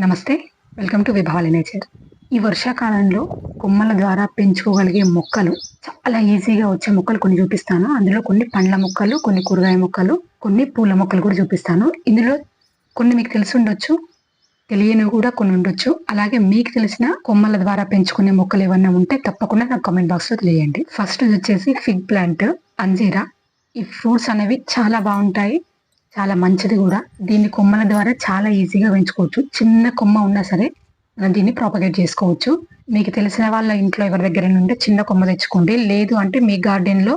నమస్తే welcome to విభావలి nature. ఈ వర్షాకాలంలో కొమ్మల ద్వారా పెంచుకోగలిగే మొక్కలు చాలా ఈజీగా వచ్చే మొక్కలు కొన్ని చూపిస్తాను. అందులో కొన్ని పండ్ల మొక్కలు కొన్ని కూరగాయ మొక్కలు కొన్ని పూల మొక్కలు కూడా చూపిస్తాను. ఇందులో కొన్ని మీకు తెలిసి ఉండొచ్చు తెలియనివి కూడా కొన్ని ఉండొచ్చు. అలాగే మీకు తెలిసిన కొమ్మల ద్వారా పెంచుకునే మొక్కలు ఏమన్నా ఉంటే తప్పకుండా నాకు కామెంట్ బాక్స్లో తెలియండి. ఫస్ట్ వచ్చేసి ఫిగ్ ప్లాంట్ అంజీరా. ఈ ఫ్రూట్స్ అనేవి చాలా బాగుంటాయి. చాలా మంచిది కూడా. దీన్ని కొమ్మల ద్వారా చాలా ఈజీగా పెంచుకోవచ్చు. చిన్న కొమ్మ ఉన్నా సరే మనం దీన్ని ప్రాపగేట్ చేసుకోవచ్చు. మీకు తెలిసిన వాళ్ళ ఇంట్లో ఎవరి దగ్గర నుండి చిన్న కొమ్మ తెచ్చుకోండి. లేదు అంటే మీ గార్డెన్లో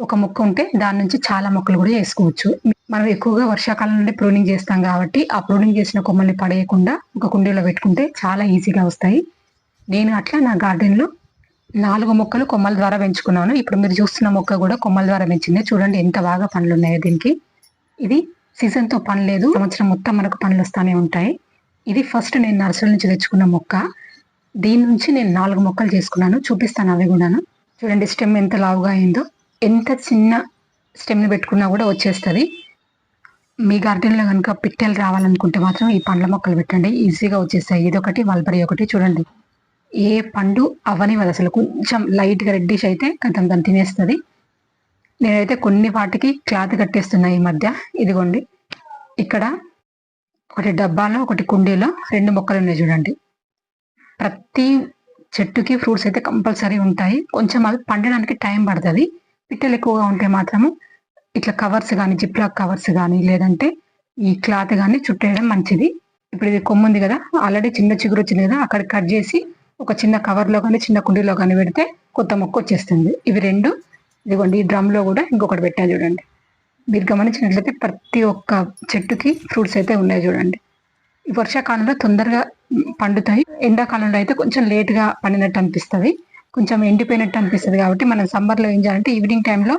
ఒక మొక్క ఉంటే దాని నుంచి చాలా మొక్కలు కూడా చేసుకోవచ్చు మనం ఎక్కువగా వర్షాకాలం నుండి ప్రూనింగ్ చేస్తాం కాబట్టి ఆ ప్రూనింగ్ చేసిన కొమ్మల్ని పడేయకుండా ఒక కుండీలో పెట్టుకుంటే చాలా ఈజీగా వస్తాయి. నేను అట్లా నా గార్డెన్లో నాలుగు మొక్కలు కొమ్మల ద్వారా పెంచుకున్నాను. ఇప్పుడు మీరు చూస్తున్న మొక్క కూడా కొమ్మల ద్వారా పెంచిందే. చూడండి ఎంత బాగా పండ్లు ఉన్నాయో దీనికి. ఇది సీజన్తో పని లేదు. సంవత్సరం మొత్తం మనకు పండ్లు వస్తూనే ఉంటాయి. ఇది ఫస్ట్ నేను నర్సరీ నుంచి తెచ్చుకున్న మొక్క. దీని నుంచి నేను నాలుగు మొక్కలు చేసుకున్నాను. చూపిస్తాను అవి కూడాను. చూడండి స్టెమ్ ఎంత లావుగా అయిందో. ఎంత చిన్న స్టెమ్ని పెట్టుకున్నా కూడా వచ్చేస్తుంది. మీ గార్డెన్లో కనుక పిట్టెలు రావాలనుకుంటే మాత్రం ఈ పండ్ల మొక్కలు పెట్టండి. ఈజీగా వచ్చేస్తాయి. ఇది ఒకటి ఒకటి చూడండి. ఏ పండు అవనివ్వదు అసలు. కొంచెం లైట్గా రెడ్డిష్ అయితే కథం దాన్ని తినేస్తుంది. నేనైతే కొన్ని వాటికి క్లాత్ కట్టేస్తున్నా ఈ మధ్య. ఇదిగోండి. ఇక్కడ ఒకటి డబ్బాలో ఒకటి కుండీలో రెండు మొక్కలు ఉన్నాయి చూడండి. ప్రతి చెట్టుకి ఫ్రూట్స్ అయితే కంపల్సరీ ఉంటాయి. కొంచెం అవి పండడానికి టైం పడుతుంది. పిట్టలు ఎక్కువగా ఉంటే మాత్రము ఇట్లా కవర్స్ కానీ జిప్లాక్ కవర్స్ కానీ లేదంటే ఈ క్లాత్ కానీ చుట్టేయడం మంచిది. ఇప్పుడు ఇది కొమ్ముంది కదా ఆల్రెడీ చిన్న చిగురు వచ్చింది కదా అక్కడ కట్ చేసి ఒక చిన్న కవర్లో కానీ చిన్న కుండీలో కానీ పెడితే కొత్త మొక్క వచ్చేస్తుంది. ఇవి రెండు ఇదిగోండి ఈ డ్రమ్లో కూడా ఇంకొకటి పెట్టా చూడండి. మీరు గమనించినట్లయితే ప్రతి ఒక్క చెట్టుకి ఫ్రూట్స్ అయితే ఉన్నాయి చూడండి. ఈ వర్షాకాలంలో తొందరగా పండుతాయి. ఎండాకాలంలో అయితే కొంచెం లేట్గా పండినట్టు అనిపిస్తుంది. కొంచెం ఎండిపోయినట్టు అనిపిస్తుంది కాబట్టి మనం సమ్మర్లో ఏం చేయాలంటే ఈవినింగ్ టైంలో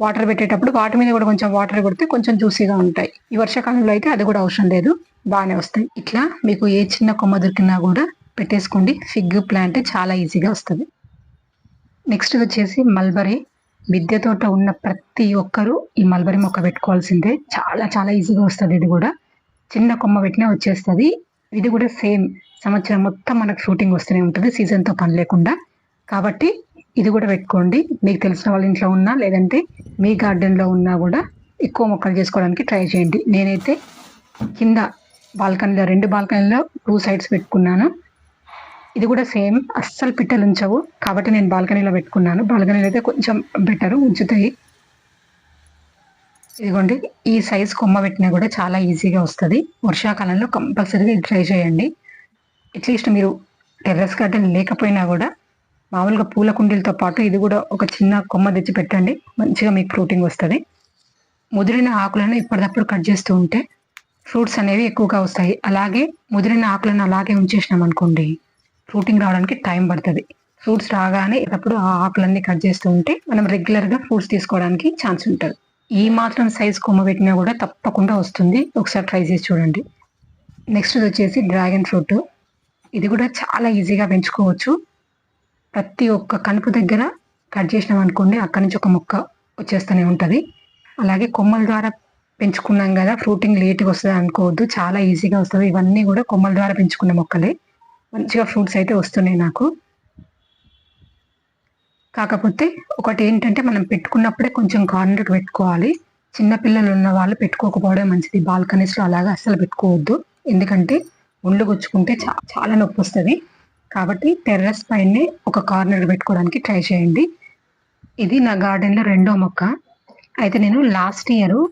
వాటర్ పెట్టేటప్పుడు వాటి మీద కూడా కొంచెం వాటర్ కొడితే కొంచెం జ్యూసీగా ఉంటాయి. ఈ వర్షాకాలంలో అయితే అది కూడా అవసరం లేదు. బాగానే వస్తాయి. ఇట్లా మీకు ఏ చిన్న కొమ్మ దొరికినా కూడా పెట్టేసుకోండి. ఫిగ్ ప్లాంట్ చాలా ఈజీగా వస్తుంది. నెక్స్ట్ వచ్చేసి మల్బరీ మిద్దె తోట ఉన్న ప్రతి ఒక్కరూ ఈ మల్బరీ మొక్క పెట్టుకోవాల్సిందే. చాలా చాలా ఈజీగా వస్తుంది ఇది కూడా. చిన్న కొమ్మ పెట్టినా వచ్చేస్తుంది. ఇది కూడా సేమ్ సంవత్సరం మొత్తం మనకు షూటింగ్ వస్తూనే ఉంటుంది. సీజన్తో పని లేకుండా. కాబట్టి ఇది కూడా పెట్టుకోండి. మీకు తెలిసిన వాళ్ళ ఇంట్లో ఉన్నా లేదంటే మీ గార్డెన్లో ఉన్నా కూడా ఎక్కువ మొక్కలు చేసుకోవడానికి ట్రై చేయండి. నేనైతే కింద బాల్కనీలో రెండు బాల్కనీలో టూ సైడ్స్ పెట్టుకున్నాను. ఇది కూడా సేమ్ అస్సలు పిట్టలు ఉంచవు. కాబట్టి నేను బాల్కనీలో పెట్టుకున్నాను. బాల్కనీలో అయితే కొంచెం బెటర్ ఉంచుతాయి. ఇదిగోండి ఈ సైజ్ కొమ్మ పెట్టినా కూడా చాలా ఈజీగా వస్తుంది. వర్షాకాలంలో కంపల్సరీగా ట్రై చేయండి. అట్లీస్ట్ మీరు టెర్రస్ గార్డెన్ లేకపోయినా కూడా మామూలుగా పూల కుండీలతో పాటు ఇది కూడా ఒక చిన్న కొమ్మ తెచ్చి పెట్టండి. మంచిగా మీకు ఫ్రూటింగ్ వస్తుంది. ముదిరిన ఆకులను ఎప్పటికప్పుడు కట్ చేస్తూ ఉంటే ఫ్రూట్స్ అనేవి ఎక్కువగా వస్తాయి. అలాగే ముదిరిన ఆకులను అలాగే ఉంచేసినాం అనుకోండి ఫ్రూటింగ్ రావడానికి టైం పడుతుంది. ఫ్రూట్స్ రాగానే అప్పుడు ఆ ఆకులన్నీ కట్ చేస్తూ ఉంటే మనం రెగ్యులర్గా ఫ్రూట్స్ తీసుకోవడానికి ఛాన్స్ ఉంటుంది. ఈ మాత్రం సైజ్ కొమ్మ పెట్టినా కూడా తప్పకుండా వస్తుంది. ఒకసారి ట్రై చేసి చూడండి. నెక్స్ట్ వచ్చేసి డ్రాగన్ ఫ్రూట్. ఇది కూడా చాలా ఈజీగా పెంచుకోవచ్చు. ప్రతి ఒక్క కనుపు దగ్గర కట్ చేసినాం అనుకోండి అక్కడి నుంచి ఒక మొక్క వచ్చేస్తూనే ఉంటుంది. అలాగే కొమ్మల ద్వారా పెంచుకున్నాం కదా ఫ్రూటింగ్ లేట్గా వస్తుంది అనుకోవద్దు చాలా ఈజీగా వస్తుంది. ఇవన్నీ కూడా కొమ్మల ద్వారా పెంచుకున్న మొక్కలే. మంచిగా ఫ్రూట్స్ అయితే వస్తున్నాయి నాకు. కాకపోతే ఒకటి ఏంటంటే మనం పెట్టుకున్నప్పుడే కొంచెం కార్నర్కి పెట్టుకోవాలి. చిన్నపిల్లలు ఉన్న వాళ్ళు పెట్టుకోకపోవడం మంచిది. బాల్కనీస్లో అలాగా అస్సలు పెట్టుకోవద్దు. ఎందుకంటే ఒళ్ళు గుచ్చుకుంటే చా- చాలా నొప్పి వస్తుంది. కాబట్టి టెర్రస్ పైనే ఒక కార్నర్ పెట్టుకోవడానికి ట్రై చేయండి. ఇది నా గార్డెన్లో రెండో మొక్క. అయితే నేను లాస్ట్ ఇయర్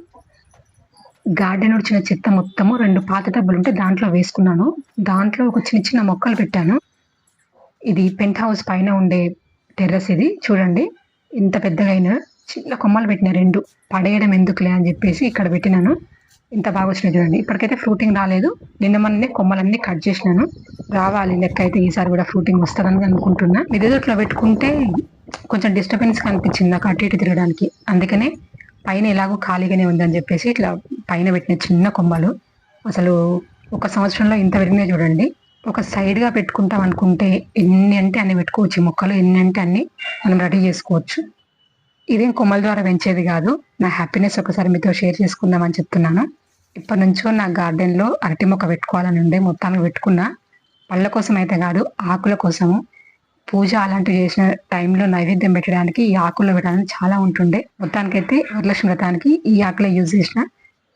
గార్డెన్ వచ్చిన చెత్త మొత్తము రెండు పాత డబ్బులు ఉంటే దాంట్లో వేసుకున్నాను. దాంట్లో ఒక చిన్న చిన్న మొక్కలు పెట్టాను. ఇది పెంట్ హౌస్ పైన ఉండే టెర్రస్ ఇది. చూడండి ఇంత పెద్దగా అయినా చిన్న కొమ్మలు పెట్టిన రెండు. పడేయడం ఎందుకులే అని చెప్పేసి ఇక్కడ పెట్టినాను. ఇంత బాగా వచ్చినాయి చూడండి. ఇప్పటికైతే ఫ్రూటింగ్ రాలేదు. నిన్న మొన్ననే కొమ్మలన్నీ కట్ చేసినాను. రావాలి లెక్క అయితే ఈసారి కూడా ఫ్రూటింగ్ వస్తుందని అనుకుంటున్నా. ఇట్లా పెట్టుకుంటే కొంచెం డిస్టర్బెన్స్ కనిపించింది నాకు అటు ఇటు తిరగడానికి. అందుకనే పైన ఎలాగో ఖాళీగానే ఉందని చెప్పేసి ఇట్లా పైన పెట్టిన చిన్న కొమ్మలు. అసలు ఒక సంవత్సరంలో ఇంత పెరిగినాయి చూడండి. ఒక సైడ్గా పెట్టుకుంటాం అనుకుంటే ఎన్ని అంటే అన్ని పెట్టుకోవచ్చు. ఈ మొక్కలు ఎన్ని అంటే అన్ని మనం రెడీ చేసుకోవచ్చు. ఇదేం కొమ్మల ద్వారా పెంచేది కాదు. నా హ్యాపీనెస్ ఒకసారి మీతో షేర్ చేసుకుందామని చెప్తున్నాను. ఇప్పటి నుంచో నా గార్డెన్లో అరటి మొక్క పెట్టుకోవాలని ఉండే మొత్తానికి పెట్టుకున్నా. పళ్ళ కోసం అయితే కాదు ఆకుల కోసము. పూజ అలాంటివి చేసిన టైంలో నైవేద్యం పెట్టడానికి ఈ ఆకుల్లో పెట్టడానికి చాలా ఉంటుండే. మొత్తానికైతే వరలక్ష్మి వ్రతానికి ఈ ఆకులే యూజ్ చేసిన.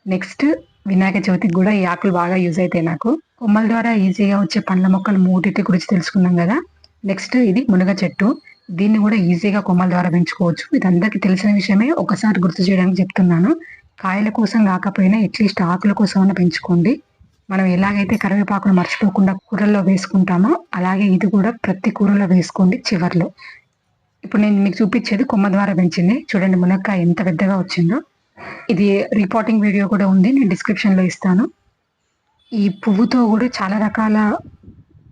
నెక్స్ట్ వినాయక చవితికి కూడా ఈ ఆకులు బాగా యూజ్ అవుతాయి నాకు. కొమ్మల ద్వారా ఈజీగా వచ్చే పండ్ల మొక్కలు మూడింటి గురించి తెలుసుకున్నాం కదా. నెక్స్ట్ ఇది మునగ చెట్టు. దీన్ని కూడా ఈజీగా కొమ్మల ద్వారా పెంచుకోవచ్చు. ఇది అందరికీ తెలిసిన విషయమే. ఒకసారి గుర్తు చేయడానికి చెప్తున్నాను. కాయల కోసం కాకపోయినా అట్లీస్ట్ ఆకుల కోసం పెంచుకోండి. మనం ఎలాగైతే కరివేపాకును మర్చిపోకుండా కూరల్లో వేసుకుంటామో అలాగే ఇది కూడా ప్రతి కూరలో వేసుకోండి చివర్లో. ఇప్పుడు నేను మీకు చూపించేది కొమ్మ ద్వారా పెంచింది. చూడండి మునక్కాయ ఎంత పెద్దగా వచ్చిందో. ఇది రిపోర్టింగ్ వీడియో కూడా ఉంది నేను డిస్క్రిప్షన్లో ఇస్తాను. ఈ పువ్వుతో కూడా చాలా రకాల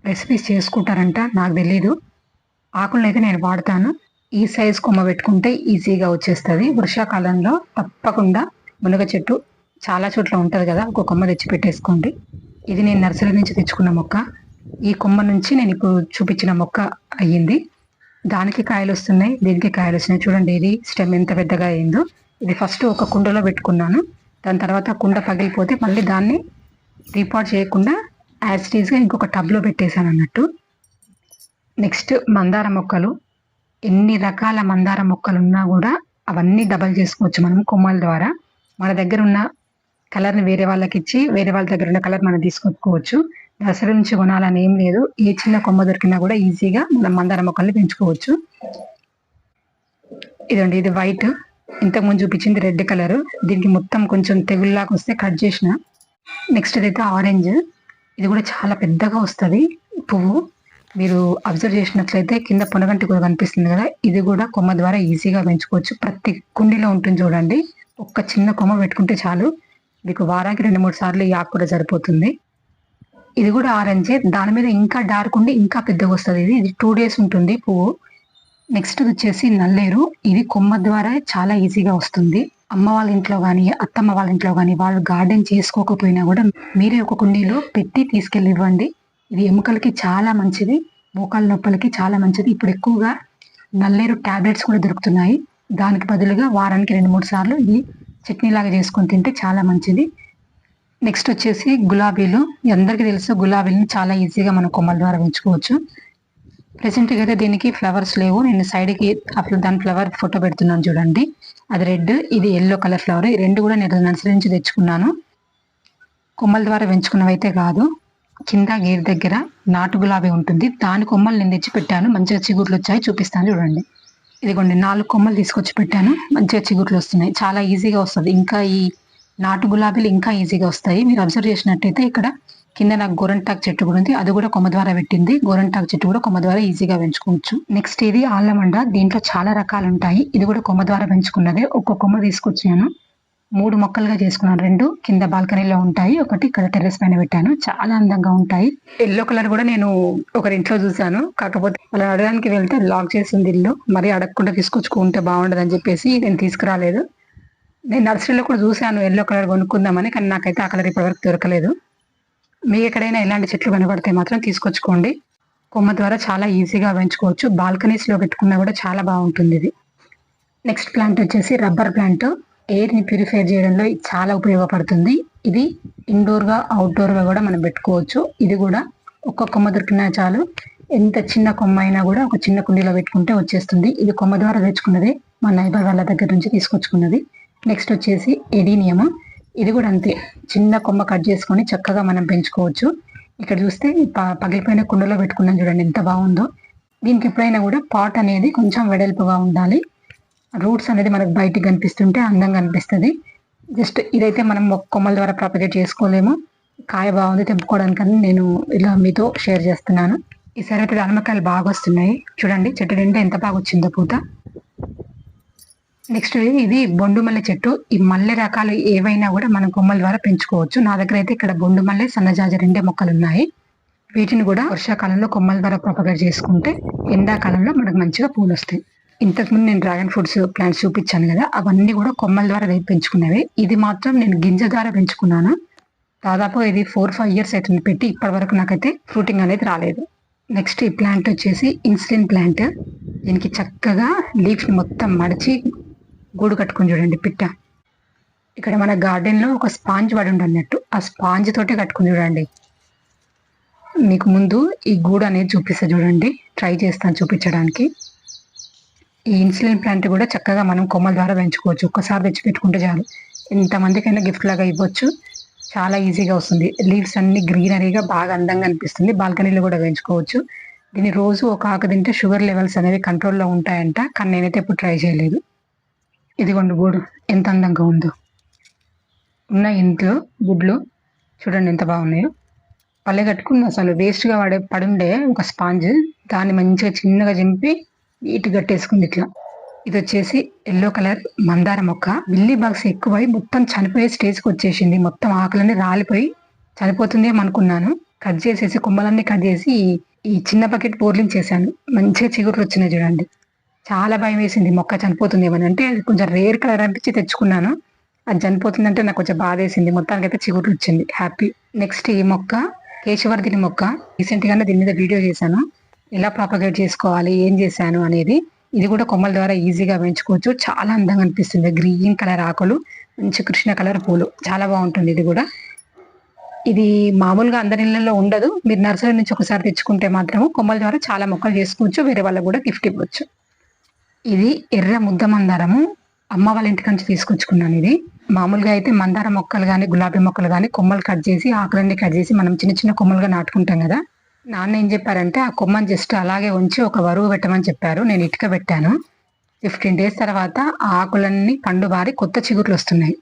రెసిపీస్ చేసుకుంటారంట నాకు తెలీదు. ఆకులను అయితే నేను వాడతాను. ఈ సైజ్ కొమ్మ పెట్టుకుంటే ఈజీగా వచ్చేస్తుంది. వర్షాకాలంలో తప్పకుండా మునగ చెట్టు చాలా చోట్ల ఉంటుంది కదా ఒక కొమ్మ తెచ్చి పెట్టేసుకోండి. ఇది నేను నర్సరీ నుంచి తెచ్చుకున్న మొక్క. ఈ కొమ్మ నుంచి నేను ఇప్పుడు చూపించిన మొక్క అయ్యింది. దానికి కాయలు వస్తున్నాయి దీనికి కాయలు వస్తున్నాయి చూడండి. ఇది స్టెమ్ ఎంత పెద్దగా అయిందో. ఇది ఫస్ట్ ఒక కుండలో పెట్టుకున్నాను. దాని తర్వాత కుండ పగిలిపోతే మళ్ళీ దాన్ని రీపాట్ చేయకుండా యాజ్ ఇంకొక టబ్లో పెట్టేశాను అన్నట్టు. నెక్స్ట్ మందార మొక్కలు. ఎన్ని రకాల మందార మొక్కలు ఉన్నా కూడా అవన్నీ డబల్ చేసుకోవచ్చు మనం కొమ్మల ద్వారా. మన దగ్గర ఉన్న కలర్ని వేరే వాళ్ళకి ఇచ్చి వేరే వాళ్ళ దగ్గర ఉన్న కలర్ మనం తీసుకొచ్చుకోవచ్చు. దసరా నుంచి కొనాలని ఏం లేదు. ఏ చిన్న కొమ్మ దొరికినా కూడా ఈజీగా మనం మందార మొక్కల్ని పెంచుకోవచ్చు. ఇదండి ఇది వైట్ ఇంతకుముందు చూపించింది రెడ్ కలర్. దీనికి మొత్తం కొంచెం తెగుల్లాగా వస్తే కట్ చేసిన. నెక్స్ట్ అయితే ఆరెంజ్. ఇది కూడా చాలా పెద్దగా వస్తుంది. పువ్వు. మీరు అబ్జర్వ్ చేసినట్లయితే కింద పొనగంటి కూడా కనిపిస్తుంది కదా. ఇది కూడా కొమ్మ ద్వారా ఈజీగా పెంచుకోవచ్చు. ప్రతి కుండీలో ఉంటుంది చూడండి. ఒక్క చిన్న కొమ్మ పెట్టుకుంటే చాలు. మీకు వారానికి రెండు మూడు సార్లు ఈ ఆకు కూడా సరిపోతుంది. ఇది కూడా ఆరెంజే. దాని మీద ఇంకా డార్క్ ఉండి ఇంకా పెద్దగా వస్తుంది. ఇది ఇది టూ డేస్ ఉంటుంది పువ్వు. నెక్స్ట్ వచ్చేసి నల్లేరు. ఇది కొమ్మ ద్వారా చాలా ఈజీగా వస్తుంది. అమ్మ వాళ్ళ ఇంట్లో కానీ అత్తమ్మ వాళ్ళ ఇంట్లో కానీ వాళ్ళు గార్డెన్ చేసుకోకపోయినా కూడా మీరే ఒక కుండీలో పెట్టి తీసుకెళ్ళి ఇవ్వండి ఇది ఎముకలకి చాలా మంచిది. మోకాళ్ళ నొప్పులకి చాలా మంచిది. ఇప్పుడు ఎక్కువగా నల్లేరు టాబ్లెట్స్ కూడా దొరుకుతున్నాయి. దానికి బదులుగా వారానికి రెండు మూడు సార్లు ఇది చట్నీ లాగా చేసుకొని తింటే చాలా మంచిది. నెక్స్ట్ వచ్చేసి గులాబీలు. అందరికీ తెలుసు గులాబీలను చాలా ఈజీగా మనం కొమ్మల ద్వారా పెంచుకోవచ్చు. ప్రెసెంట్గా అయితే దీనికి ఫ్లవర్స్ లేవు. నేను సైడ్కి అప్పుడు దాని ఫ్లవర్ ఫోటో పెడుతున్నాను చూడండి. అది రెడ్ ఇది ఎల్లో కలర్ ఫ్లవర్ ఈ రెండు కూడా నేను నర్సరీ నుంచి తెచ్చుకున్నాను. కొమ్మల ద్వారా పెంచుకున్నవి అయితే కాదు. కింద గేర్ దగ్గర నాటు గులాబీ ఉంటుంది. దాని కొమ్మలు నేను తెచ్చి పెట్టాను. మంచిగా చిగుర్లు వచ్చాయి. చూపిస్తాను చూడండి. ఇదిగోండి నాలుగు కొమ్మలు తీసుకొచ్చి పెట్టాను. మంచిగా చిగుర్లు వస్తున్నాయి. చాలా ఈజీగా వస్తుంది. ఇంకా ఈ నాటు గులాబీలు ఇంకా ఈజీగా వస్తాయి. మీరు అబ్జర్వ్ చేసినట్టయితే ఇక్కడ కింద నాకు గోరంటాక్ చెట్టు కూడా ఉంది. అది కూడా కొమ్మ ద్వారా పెట్టింది. గోరంటాక్ చెట్టు కూడా కొమ్మ ద్వారా ఈజీగా పెంచుకోవచ్చు. నెక్స్ట్ ఇది ఆలమండ దీంట్లో చాలా రకాలు ఉంటాయి. ఇది కూడా కొమ్మ ద్వారా పెంచుకున్నదే. ఒక్క కొమ్మ తీసుకొచ్చాను. మూడు మొక్కలుగా చేసుకున్నాను. రెండు కింద బాల్కనీలో ఉంటాయి. ఒకటి ఇక్కడ టెర్రస్ పైన పెట్టాను. చాలా అందంగా ఉంటాయి. ఎల్లో కలర్ కూడా నేను ఒకరి ఇంట్లో చూసాను కాకపోతే వాళ్ళని అడగడానికి వెళ్తే లాక్ చేసింది ఇల్లు. మరి అడగకుండా తీసుకొచ్చుకుంటే బాగుండదు అని చెప్పేసి నేను తీసుకురాలేదు. నేను నర్సరీలో కూడా చూశాను. ఎల్లో కలర్ కొనుక్కుందామని. కానీ నాకైతే ఆ కలర్ ఇప్పటివరకు దొరకలేదు. మీ ఎక్కడైనా ఇలాంటి చెట్లు కనబడితే మాత్రం తీసుకొచ్చుకోండి. కొమ్మ ద్వారా చాలా ఈజీగా పెంచుకోవచ్చు. బాల్కనీస్లో పెట్టుకున్నా కూడా చాలా బాగుంటుంది ఇది. నెక్స్ట్ ప్లాంట్ వచ్చేసి రబ్బర్ ప్లాంట్. ఎయిర్ని ప్యూరిఫై చేయడంలో చాలా ఉపయోగపడుతుంది. ఇది ఇండోర్గా అవుట్డోర్గా కూడా మనం పెట్టుకోవచ్చు. ఇది కూడా ఒక్క కొమ్మ దొరికినా చాలు. ఎంత చిన్న కొమ్మ అయినా కూడా ఒక చిన్న కుండీలో పెట్టుకుంటే వచ్చేస్తుంది. ఇది కొమ్మ ద్వారా తెచ్చుకున్నది మా నైబర్ వాళ్ళ దగ్గర నుంచి తీసుకొచ్చుకున్నది. నెక్స్ట్ వచ్చేసి ఎడీనియం ఇది కూడా అంతే. చిన్న కొమ్మ కట్ చేసుకొని చక్కగా మనం పెంచుకోవచ్చు. ఇక్కడ చూస్తే ప- పగిలిపోయిన కుండలో పెట్టుకున్నాం చూడండి ఎంత బాగుందో. దీనికి ఎప్పుడైనా కూడా పాట్ అనేది కొంచెం వెడల్పుగా ఉండాలి. రూట్స్ అనేది మనకు బయటికి కనిపిస్తుంటే అందంగా అనిపిస్తుంది. జస్ట్ ఇదైతే మనం కొమ్మల ద్వారా ప్రాపగేట్ చేసుకోలేము. కాయ బాగుంది తెంపుకోవడానికని నేను ఇలా మీతో షేర్ చేస్తున్నాను. ఈసారి అయితే దానిమ్మకాయలు బాగా వస్తున్నాయి. చూడండి చెట్టు నిండా ఎంత బాగా వచ్చిందో పూత. నెక్స్ట్ ఇది బొండు మల్లె చెట్టు. ఈ మల్లె రకాలు ఏవైనా కూడా మనం కొమ్మల ద్వారా పెంచుకోవచ్చు. నా దగ్గర అయితే ఇక్కడ బొండు మల్లె సన్నజాజి రెండే మొక్కలు ఉన్నాయి. వీటిని కూడా వర్షాకాలంలో కొమ్మల ద్వారా ప్రొపగేట్ చేసుకుంటే ఎండాకాలంలో మనకు మంచిగా పూలు వస్తాయి. ఇంతకుముందు నేను డ్రాగన్ ఫ్రూట్స్ ప్లాంట్స్ చూపించాను కదా అవన్నీ కూడా కొమ్మల ద్వారా పెంచుకునేవి. ఇది మాత్రం నేను గింజ ద్వారా పెంచుకున్నాను. దాదాపు ఇది ఫోర్ ఫైవ్ ఇయర్స్ అయితే పెట్టి ఇప్పటి వరకు నాకైతే ఫ్రూటింగ్ అనేది రాలేదు. నెక్స్ట్ ఈ ప్లాంట్ వచ్చేసి ఇన్సులిన్ ప్లాంట్. దీనికి చక్కగా లీఫ్ని మొత్తం మడిచి గూడు కట్టుకొని చూడండి పిట్ట. ఇక్కడ మన గార్డెన్లో ఒక స్పాంజ్ పడి ఉండి అన్నట్టు ఆ స్పాంజ్ తోటే కట్టుకుని చూడండి. మీకు ముందు ఈ గూడు అనేది చూపిస్తా చూడండి ట్రై చేస్తాను చూపించడానికి. ఈ ఇన్సులిన్ ప్లాంట్ కూడా చక్కగా మనం కొమ్మల ద్వారా పెంచుకోవచ్చు ఒక్కసారి తెచ్చి పెట్టుకుంటే చాలు. ఎంతమందికైనా గిఫ్ట్ లాగా ఇవ్వచ్చు చాలా ఈజీగా వస్తుంది. లీవ్స్ అన్ని గ్రీనరీగా బాగా అందంగా అనిపిస్తుంది బాల్కనీలో కూడా పెంచుకోవచ్చు. దీన్ని రోజు ఒక ఆకు తింటే షుగర్ లెవెల్స్ అనేవి కంట్రోల్లో ఉంటాయంట కానీ నేనైతే ఎప్పుడు ట్రై చేయలేదు. ఇదిగోండి గూడు ఎంత అందంగా ఉందో. ఉన్న ఇంట్లో గుడ్లు చూడండి ఎంత బాగున్నాయో. పల్లె కట్టుకున్న అసలు వేస్ట్గా వాడే పడుండే ఒక స్పాంజ్ దాన్ని మంచిగా చిన్నగా చింపి నీట్ కట్టేసుకుంది ఇట్లా. ఇది వచ్చేసి ఎల్లో కలర్ మందార మొక్క. బిల్లీ బాక్స్ ఎక్కువై మొత్తం చనిపోయే స్టేజ్కి వచ్చేసింది. మొత్తం ఆకులన్నీ రాలిపోయి చనిపోతుంది అనుకున్నాను. కట్ చేసేసి కొమ్మలన్నీ కట్ చేసి ఈ- చిన్న బకెట్ పోర్లింగ్ చేశాను. మంచిగా చిగురు వచ్చినాయి చూడండి. చాలా భయం వేసింది. మొక్క చనిపోతుంది ఏమని అంటే అది కొంచెం రేర్ కలర్ అనిపించి తెచ్చుకున్నాను. అది చనిపోతుందంటే నాకు కొంచెం బాధ వేసింది. మొత్తానికి అయితే చిగురు వచ్చింది. హ్యాపీ నెక్స్ట్ ఈ మొక్క కేశవర్ధిని మొక్క. రీసెంట్ గానే దీని మీద వీడియో చేశాను. ఎలా ప్రాపగేట్ చేసుకోవాలి ఏం చేశాను అనేది. ఇది కూడా కొమ్మల ద్వారా ఈజీగా పెంచుకోవచ్చు. చాలా అందంగా అనిపిస్తుంది. గ్రీన్ కలర్ ఆకులు మంచి కృష్ణ కలర్ పూలు. చాలా బాగుంటుంది ఇది కూడా. ఇది మామూలుగా అందరి ఇళ్ళలో ఉండదు. మీరు నర్సరీ నుంచి ఒకసారి తెచ్చుకుంటే మాత్రం కొమ్మల ద్వారా చాలా మొక్కలు చేసుకోవచ్చు. వేరే వాళ్ళకు కూడా గిఫ్ట్ ఇవ్వచ్చు. ఇది ఎర్ర ముద్ద మందారము అమ్మ వాళ్ళ ఇంటి నుంచి తీసుకొచ్చుకున్నాను ఇది. మామూలుగా అయితే మందార మొక్కలు కానీ గులాబీ మొక్కలు కానీ కొమ్మలు కట్ చేసి ఆకులన్నీ కట్ చేసి మనం చిన్న చిన్న కొమ్మలుగా నాటుకుంటాం కదా. నాన్న ఏం చెప్పారంటే ఆ కొమ్మని జస్ట్ అలాగే ఉంచి ఒక వరువు పెట్టమని చెప్పారు. నేను ఇటుక పెట్టాను. ఫిఫ్టీన్ డేస్ తర్వాత ఆ ఆకులన్నీ పండు బారి కొత్త చిగుర్లు వస్తున్నాయి.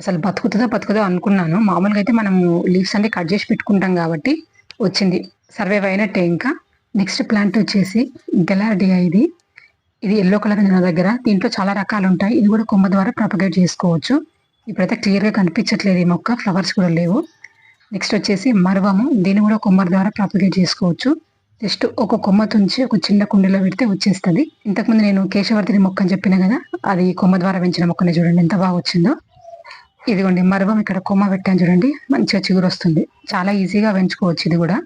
అసలు బతుకుతుందో బతుకుదో అనుకున్నాను. మామూలుగా అయితే మనము లీవ్స్ అన్ని కట్ చేసి పెట్టుకుంటాం కాబట్టి వచ్చింది. సర్వైవ్ అయినట్టే ఇంకా. నెక్స్ట్ ప్లాంట్ వచ్చేసి గెలార్డియా ఇది. ఇది ఎల్లో కలర్ ఉంది నా దగ్గర. దీంట్లో చాలా రకాలు ఉంటాయి. ఇది కూడా కొమ్మ ద్వారా ప్రాపగేట్ చేసుకోవచ్చు. ఇప్పుడైతే క్లియర్గా కనిపించట్లేదు ఈ మొక్క. ఫ్లవర్స్ కూడా లేవు. నెక్స్ట్ వచ్చేసి మరవము. దీన్ని కూడా కొమ్మ ద్వారా ప్రాపగేట్ చేసుకోవచ్చు. జస్ట్ ఒక కొమ్మ తుంచి ఒక చిన్న కుండీలో పెడితే వచ్చేస్తుంది. ఇంతకుముందు నేను కేశవర్ధిని మొక్క అని చెప్పిన కదా అది కొమ్మ ద్వారా పెంచిన మొక్కనే చూడండి ఎంత బాగా వచ్చిందో. ఇదిగోండి మరవం ఇక్కడ కొమ్మ పెట్టాను చూడండి మంచిగా చిగురు వస్తుంది. చాలా ఈజీగా పెంచుకోవచ్చు ఇది కూడా.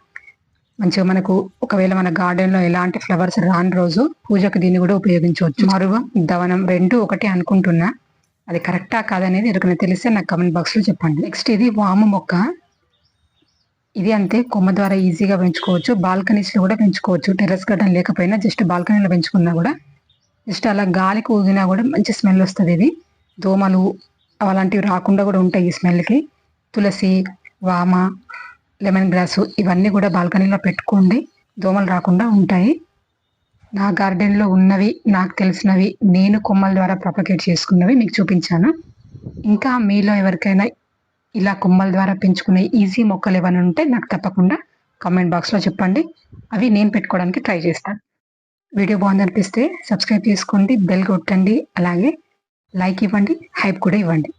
మంచిగా మనకు ఒకవేళ మన గార్డెన్లో ఎలాంటి ఫ్లవర్స్ రాని రోజు పూజకు దీన్ని కూడా ఉపయోగించవచ్చు. మరువ దవనం రెండు ఒకటి అనుకుంటున్నా. అది కరెక్టా కాదనేది ఎవరికైనా తెలిస్తే నాకు కమెంట్ బాక్స్లో చెప్పండి. నెక్స్ట్ ఇది వాము మొక్క. ఇది అంతే కొమ్మ ద్వారా ఈజీగా పెంచుకోవచ్చు. బాల్కనీస్లో కూడా పెంచుకోవచ్చు. టెర్రస్ గార్డెన్ లేకపోయినా జస్ట్ బాల్కనీలో పెంచుకున్నా కూడా. జస్ట్ అలా గాలికి ఊగినా కూడా మంచి స్మెల్ వస్తుంది ఇది. దోమలు అలాంటివి రాకుండా కూడా ఉంటాయి ఈ స్మెల్కి. తులసి వామ లెమన్ గ్రాస్ ఇవన్నీ కూడా బాల్కనీలో పెట్టుకోండి. దోమలు రాకుండా ఉంటాయి. నా గార్డెన్లో ఉన్నవి నాకు తెలిసినవి నేను కొమ్మల ద్వారా ప్రొపగేట్ చేసుకున్నవి మీకు చూపించాను. ఇంకా మీలో ఎవరికైనా ఇలా కొమ్మల ద్వారా పెంచుకునే ఈజీ మొక్కలు ఏమైనా ఉంటే నాకు తప్పకుండా కామెంట్ బాక్స్లో చెప్పండి. అవి నేను పెట్టుకోవడానికి ట్రై చేస్తాను వీడియో బాగుందనిపిస్తే సబ్స్క్రైబ్ చేసుకోండి బెల్ కొట్టండి అలాగే లైక్ ఇవ్వండి హైప్ కూడా ఇవ్వండి.